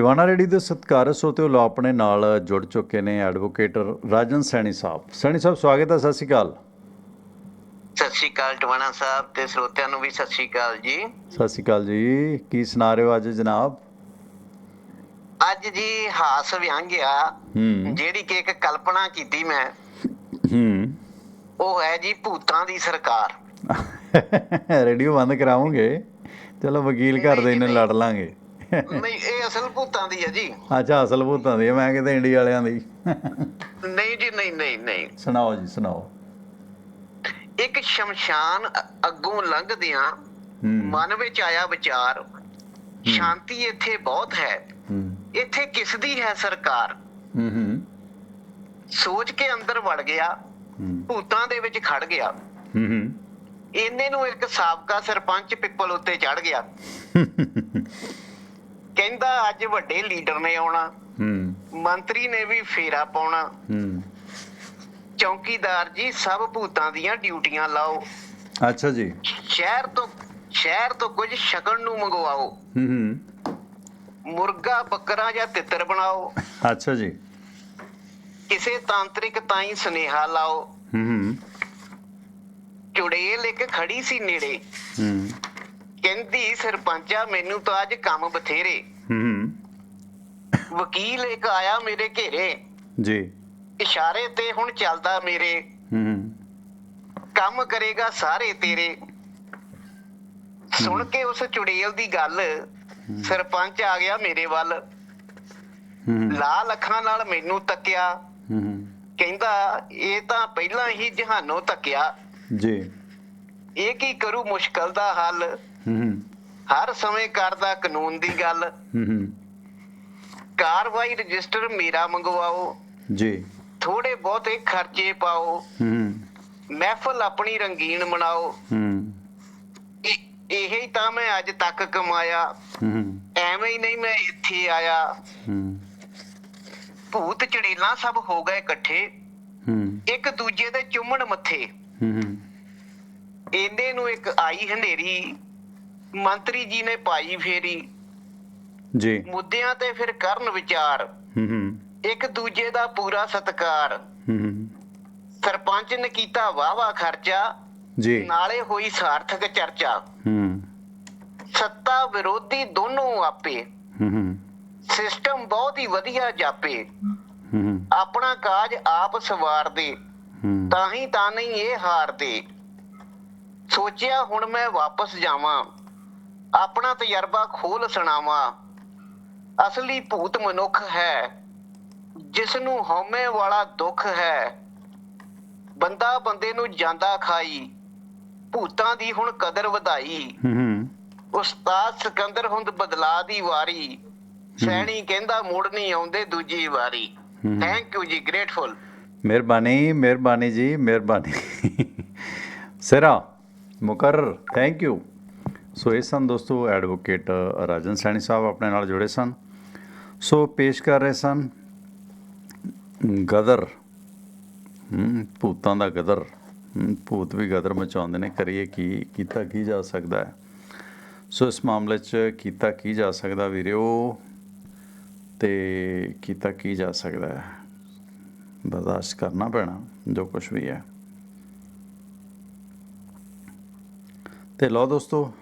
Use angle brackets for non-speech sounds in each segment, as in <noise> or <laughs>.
Tiwana ready ਦੇ ਸਤਿਕਾਰਤ ਸੋਤੇ ਲੋ ਆਪਣੇ ਨਾਲ ਜੁੜ ਚੁੱਕੇ ਨੇ ਐਡਵੋਕੇਟ ਰਾਜਨ ਸੈਣੀ ਸਾਹਿਬ। ਸੈਣੀ ਸਾਹਿਬ ਸਵਾਗਤ ਹੈ ਸਤਿ ਸ਼੍ਰੀ ਅਕਾਲ। ਸਤਿ ਸ਼੍ਰੀ ਅਕਾਲ ਟਵਾਣਾ ਸਾਹਿਬ ਤੇ ਸਰੋਤਿਆਂ ਨੂੰ ਵੀ ਸਤਿ ਸ਼੍ਰੀ ਅਕਾਲ ਜੀ। ਸਤਿ ਸ਼੍ਰੀ ਅਕਾਲ ਜੀ। ਕੀ ਸੁਣਾ ਰਹੇ ਹੋ ਅੱਜ ਜਨਾਬ? ਅੱਜ ਜੀ ਹਾਸ ਵਿਅੰਗਿਆ ਹੂੰ। ਜਿਹੜੀ ਕਿ ਇੱਕ ਕਲਪਨਾ ਕੀਤੀ ਮੈਂ। ਹੂੰ। ਉਹ ਹੈ ਜੀ ਭੂਤਾਂ ਦੀ ਸਰਕਾਰ। ਰੇਡੀਓ ਬੰਦ ਕਰਾਉਂਗੇ। ਚਲੋ ਵਕੀਲ ਘਰ ਦੇ ਇਹਨੇ ਲੜ ਲਾਂਗੇ। ਨਹੀਂ ਭੂਤਾਂ ਦੀ ਹੈ ਜੀ। ਅੱਛਾ ਅਸਲ ਭੂਤਾਂ ਦੀ ਹੈ, ਮੈਂ ਕਿਤੇ ਇੰਡੀਆ ਵਾਲਿਆਂ ਦੀ। ਨਹੀਂ ਜੀ ਨਹੀਂ ਨਹੀਂ ਨਹੀਂ। ਸੁਣਾਓ ਜੀ ਸੁਣਾਓ। ਇੱਕ ਸ਼ਮਸ਼ਾਨ ਅ- ਅੱਗੋਂ ਲੰਘਦਿਆਂ ਹੂੰ। ਮਨ ਵਿੱਚ ਆਇਆ ਵਿਚਾਰ ਸ਼ਾਂਤੀ ਇੱਥੇ ਬਹੁਤ ਹੈ। ਹੂੰ। ਇੱਥੇ ਕਿਸ ਦੀ ਹੈ ਸਰਕਾਰ? ਹੂੰ ਹੂੰ। ਸੋਚ ਕੇ ਅੰਦਰ ਵੜ ਗਿਆ ਹੂੰ। ਭੂਤਾਂ ਦੇ ਵਿੱਚ ਖੜ ਗਿਆ। ਹੂੰ ਹੂੰ। ਇੰਨੇ ਨੂੰ ਇੱਕ ਸਾਬਕਾ ਸਰਪੰਚ ਪਿੱਪਲ ਉੱਤੇ ਚੜ ਗਿਆ। <laughs> ਕਹਿੰਦਾ ਅੱਜ ਵੱਡੇ ਲੀਡਰ ਨੇ ਆਉਣਾ। ਹੂੰ। ਮੰਤਰੀ ਨੇ ਵੀ ਫੇਰਾ ਪਾਉਣਾ। ਹੂੰ। ਚੌਕੀਦਾਰ ਜੀ ਸਭ ਭੂਤਾਂ ਦੀਆਂ ਡਿਊਟੀਆਂ ਲਾਓ। ਅੱਛਾ ਜੀ। ਸ਼ਹਿਰ ਤੋਂ ਸ਼ਹਿਰ ਤੋਂ ਕੁਝ ਛਕਣ ਨੂੰ ਮੰਗਵਾਓ। ਹੂੰ ਹੂੰ। ਮੁਰਗਾ ਬੱਕਰਾ ਜਾਂ ਤਿੱਤਰ ਬਣਾਓ। ਅੱਛਾ ਜੀ। ਕਿਸੇ ਤਾਂਤਰਿਕ ਤਾਈਂ ਸੁਨੇਹਾ ਲਾਓ। ਹੂੰ ਹੂੰ। ਚੁੜੇਲ ਇੱਕ ਖੜੀ ਸੀ ਨੇੜੇ। ਹੂੰ। ਕਹਿੰਦੀ ਸਰਪੰਚਾ ਮੈਨੂੰ ਤਾਂ ਅੱਜ ਕੰਮ ਬਥੇਰੇ। ਹੂੰ। ਵਕੀਲ ਇੱਕ ਆਇਆ ਮੇਰੇ ਘੇਰੇ। ਜੀ। ਇਸ਼ਾਰੇ ਤੇ ਹੁਣ ਚੱਲਦਾ ਮੇਰੇ। ਹੂੰ। ਕੰਮ ਕਰੇਗਾ ਸਾਰੇ ਤੇਰੇ। ਸੁਣ ਕੇ ਉਸ ਚੁੜੇਲ ਦੀ ਗੱਲ ਸਰਪੰਚ ਆ ਗਿਆ ਮੇਰੇ ਵੱਲ। ਹੂੰ। ਲਾਲ ਅੱਖਾਂ ਨਾਲ ਮੈਨੂੰ ਤੱਕਿਆ। ਹੂੰ। ਕਹਿੰਦਾ ਇਹ ਤਾਂ ਪਹਿਲਾਂ ਹੀ ਜਹਾਨੋਂ ਤੱਕਿਆ। ਜੀ। ਇਹ ਕੀ ਕਰੂ ਮੁਸ਼ਕਲ ਦਾ ਹੱਲ? ਹਰ ਸਮੇਂ ਕਰਦਾ ਕਾਨੂੰਨ ਦੀ ਗੱਲ। ਕਾਰਵਾਈ ਰਜਿਸਟਰ ਮੇਰਾ ਮੰਗਵਾਓ। ਜੀ। ਥੋੜੇ ਬਹੁਤੇ ਖਰਚੇ ਪਾਓ। ਮਹਿਫਲ ਆਪਣੀ ਰੰਗੀਨ ਬਣਾਓ। ਇਹ ਹੀ ਤਾਂ ਮੈਂ ਅੱਜ ਤੱਕ ਕਮਾਇਆ। ਐਵੇਂ ਹੀ। ਨਹੀਂ ਮੈਂ ਇੱਥੇ ਆਇਆ। ਭੂਤ ਚੜੇਲਾਂ ਸਭ ਹੋ ਗਏ ਇਕੱਠੇ। ਇੱਕ ਦੂਜੇ ਦੇ ਚੁੰਮਣ ਮੱਥੇ। ਹੂੰ। ਇਹਦੇ ਨੂੰ ਇੱਕ ਆਈ ਹਨੇਰੀ ਮੰਤਰੀ ਜੀ ਨੇ ਪਾਈ ਫੇਰੀ। ਜੀ। ਮੁੱਦਿਆਂ ਤੇ ਫਿਰ ਕਰਨ ਵਿਚਾਰ। ਹੂੰ ਹੂੰ। ਇੱਕ ਦੂਜੇ ਦਾ ਪੂਰਾ ਸਤਿਕਾਰ। ਹੂੰ ਸਰਪੰਚ ਨੇ ਕੀਤਾ ਵਾਵਾ ਖਰਚਾ। ਜੀ। ਨਾਲੇ ਹੋਈ ਸਾਰਥਕ ਚਰਚਾ। ਹੂੰ। ਸੱਤਾ ਵਿਰੋਧੀ ਦੋਨੋਂ ਆਪੇ। ਹੂੰ ਸਿਸਟਮ ਬਹੁਤ ਹੀ ਵਧੀਆ ਜਾਪੇ। ਹੂੰ। ਆਪਣਾ ਕਾਜ ਆਪ ਸਵਾਰਦੇ। ਹੂੰ। ਤਾਂ ਹੀ ਤਾਂ ਨਹੀਂ ਇਹ ਹਾਰਦੇ। ਸੋਚਿਆ ਹੁਣ ਮੈਂ ਵਾਪਸ ਜਾਵਾਂ। ਆਪਣਾ ਤਜਰਬਾ ਖੋਲ ਸੁਣਾਵਾਂ। ਅਸਲੀ ਭੂਤ ਮਨੁੱਖ ਹੈ। ਜਿਸ ਨੂੰ ਹਉਮੈ ਵਾਲਾ ਦੁੱਖ ਹੈ। ਬੰਦਾ ਬੰਦੇ ਨੂੰ ਜਾਂਦਾ ਖਾਈ। ਭੂਤਾਂ ਦੀ ਹੁਣ ਕਦਰ ਵਧਾਈ। ਹੂੰ ਉਸਤਾਦ ਸਿਕੰਦਰ ਹੁੰਦ ਬਦਲਾ ਦੀ ਵਾਰੀ। ਸੈਣੀ ਕਹਿੰਦਾ ਮੁੜ ਨਹੀਂ ਆਉਂਦੇ ਦੂਜੀ ਵਾਰੀ। ਥੈਂਕ ਯੂ ਜੀ ਗ੍ਰੇਟਫੁਲ ਮਿਹਰਬਾਨੀ ਮਿਹਰਬਾਨੀ ਜੀ ਮਿਹਰਬਾਨੀ। ਸਿਰਾ ਮੁਕਰਰ ਥੈਂਕ ਯੂ ਸੋ ਇਹ ਸਨ ਦੋਸਤੋ ਐਡਵੋਕੇਟ ਰਾਜਨ ਸੈਣੀ ਸਾਹਿਬ ਆਪਣੇ ਨਾਲ ਜੁੜੇ ਸਨ। ਸੋ ਪੇਸ਼ ਕਰ ਰਹੇ ਸਨ ਗਦਰ। ਭੂਤਾਂ ਦਾ ਗਦਰ। ਭੂਤ ਵੀ ਗਦਰ ਮਚਾਉਂਦੇ ਨੇ, ਕਰੀਏ ਕੀ, ਕੀਤਾ ਕੀ ਜਾ ਸਕਦਾ ਹੈ। ਸੋ ਇਸ ਮਾਮਲੇ 'ਚ ਕੀਤਾ ਕੀ ਜਾ ਸਕਦਾ ਵੀਰਿਓ? ਤੇ ਕੀਤਾ ਕੀ ਜਾ ਸਕਦਾ ਹੈ? ਬਰਦਾਸ਼ਤ ਕਰਨਾ ਪੈਣਾ, ਜੋ ਕੁਝ ਵੀ ਹੈ। ਤੇ ਲਓ ਦੋਸਤੋ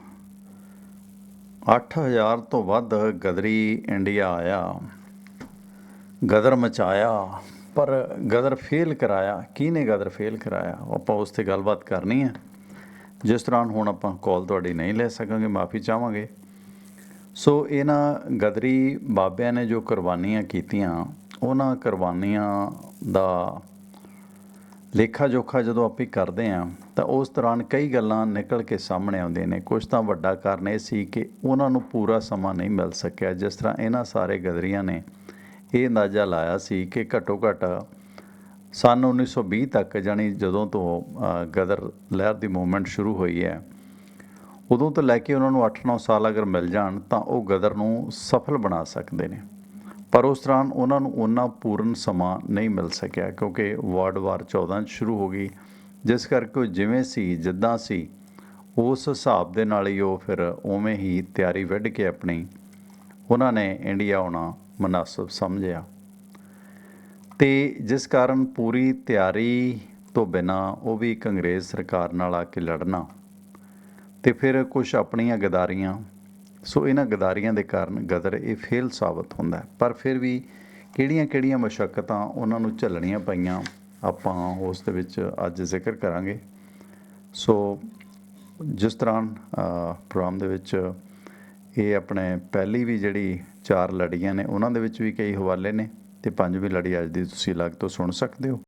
8000 ਤੋਂ ਵੱਧ ਗਦਰੀ ਇੰਡੀਆ ਆਇਆ। ਗਦਰ ਮਚਾਇਆ, ਪਰ ਗਦਰ ਫੇਲ ਕਰਾਇਆ। ਕਿਹਨੇ ਗਦਰ ਫੇਲ ਕਰਾਇਆ? ਆਪਾਂ ਉਸ ਤੇ ਗੱਲਬਾਤ ਕਰਨੀ ਹੈ। ਜਿਸ ਦੌਰਾਨ ਹੁਣ ਆਪਾਂ ਕਾਲ ਤੁਹਾਡੀ ਨਹੀਂ ਲੈ ਸਕਾਂਗੇ, ਮਾਫੀ ਚਾਹਾਂਗੇ। ਸੋ ਇਹਨਾਂ ਗਦਰੀ ਬਾਬਿਆਂ ਨੇ ਜੋ ਕੁਰਬਾਨੀਆਂ ਕੀਤੀਆਂ, ਉਹਨਾਂ ਕੁਰਬਾਨੀਆਂ ਦਾ ਲੇਖਾ ਜੋਖਾ ਜਦੋਂ ਆਪੇ ਕਰਦੇ ਆ, ਤਾਂ ਉਸ ਦੌਰਾਨ ਕਈ ਗੱਲਾਂ ਨਿਕਲ ਕੇ ਸਾਹਮਣੇ ਆਉਂਦੀਆਂ ਨੇ। ਕੁਝ ਤਾਂ ਵੱਡਾ ਕਾਰਨ ਇਹ ਸੀ ਕਿ ਉਹਨਾਂ ਨੂੰ ਪੂਰਾ ਸਮਾਂ ਨਹੀਂ ਮਿਲ ਸਕਿਆ, ਜਿਸ ਤਰ੍ਹਾਂ ਇਹਨਾਂ ਸਾਰੇ ਗਦਰੀਆਂ ਨੇ ਇਹ ਅੰਦਾਜ਼ਾ ਲਾਇਆ ਸੀ ਕਿ ਘੱਟੋ ਘੱਟ ਸਨ 1920 ਤੱਕ, ਜਾਣੀ ਜਦੋਂ ਤੋਂ ਗਦਰ ਲਹਿਰ ਦੀ ਮੂਵਮੈਂਟ ਸ਼ੁਰੂ ਹੋਈ ਹੈ, ਉਦੋਂ ਤੋਂ ਲੈ ਕੇ ਉਹਨਾਂ ਨੂੰ 8-9 ਸਾਲ ਅਗਰ ਮਿਲ ਜਾਣ, ਤਾਂ ਉਹ ਗਦਰ ਨੂੰ ਸਫਲ ਬਣਾ ਸਕਦੇ ਨੇ। ਪਰ ਉਸ ਦੌਰਾਨ ਉਹਨਾਂ ਨੂੰ ਉਹਨਾਂ ਪੂਰਨ ਸਮਾਂ ਨਹੀਂ ਮਿਲ ਸਕਿਆ ਕਿਉਂਕਿ ਵਾਰਡ ਵਾਰ 14 ਸ਼ੁਰੂ ਹੋ ਗਈ। ਜਿਸ ਕਰਕੇ ਉਹ ਜਿਵੇਂ ਸੀ, ਜਿੱਦਾਂ ਸੀ, ਉਸ ਹਿਸਾਬ ਦੇ ਨਾਲ ਹੀ ਉਹ ਫਿਰ ਉਵੇਂ ਹੀ ਤਿਆਰੀ ਵੱਢ ਕੇ ਆਪਣੀ ਉਹਨਾਂ ਨੇ ਇੰਡੀਆ ਆਉਣਾ ਮناسب ਸਮਝਿਆ। ਤੇ ਜਿਸ ਕਾਰਨ ਪੂਰੀ ਤਿਆਰੀ ਤੋਂ ਬਿਨਾ ਉਹ ਵੀ ਇੱਕ ਅੰਗਰੇਜ਼ ਸਰਕਾਰ ਨਾਲ ਆ ਕੇ ਲੜਨਾ ਤੇ ਫਿਰ ਕੁਝ ਆਪਣੀਆਂ ਗਦਾਰੀਆਂ ਸੋ ਇਹਨਾਂ ਗਦਾਰੀਆਂ ਦੇ ਕਾਰਨ ਗਦਰ ਇਹ ਫੇਲ ਸਾਬਤ ਹੁੰਦਾ ਪਰ ਫਿਰ ਵੀ ਕਿਹੜੀਆਂ-ਕਿਹੜੀਆਂ ਮੁਸ਼ਕਲਾਂ ਉਹਨਾਂ ਨੂੰ ਝੱਲਣੀਆਂ ਪਈਆਂ, ਆਪਾਂ ਉਸ ਦੇ ਵਿੱਚ ਅੱਜ ਜ਼ਿਕਰ ਕਰਾਂਗੇ। ਸੋ ਜਿਸ ਤਰ੍ਹਾਂ ਪ੍ਰੋਗਰਾਮ ਦੇ ਵਿੱਚ ਇਹ ਆਪਣੇ ਪਹਿਲੀ ਵੀ ਜਿਹੜੀ ਚਾਰ ਲੜੀਆਂ ਨੇ, ਉਹਨਾਂ ਦੇ ਵਿੱਚ ਵੀ ਕਈ ਹਵਾਲੇ ਨੇ ਤੇ ਪੰਜਵੀਂ ਲੜੀ ਅੱਜ ਦੀ ਤੁਸੀਂ ਅਲੱਗ ਤੋਂ ਸੁਣ ਸਕਦੇ ਹੋ।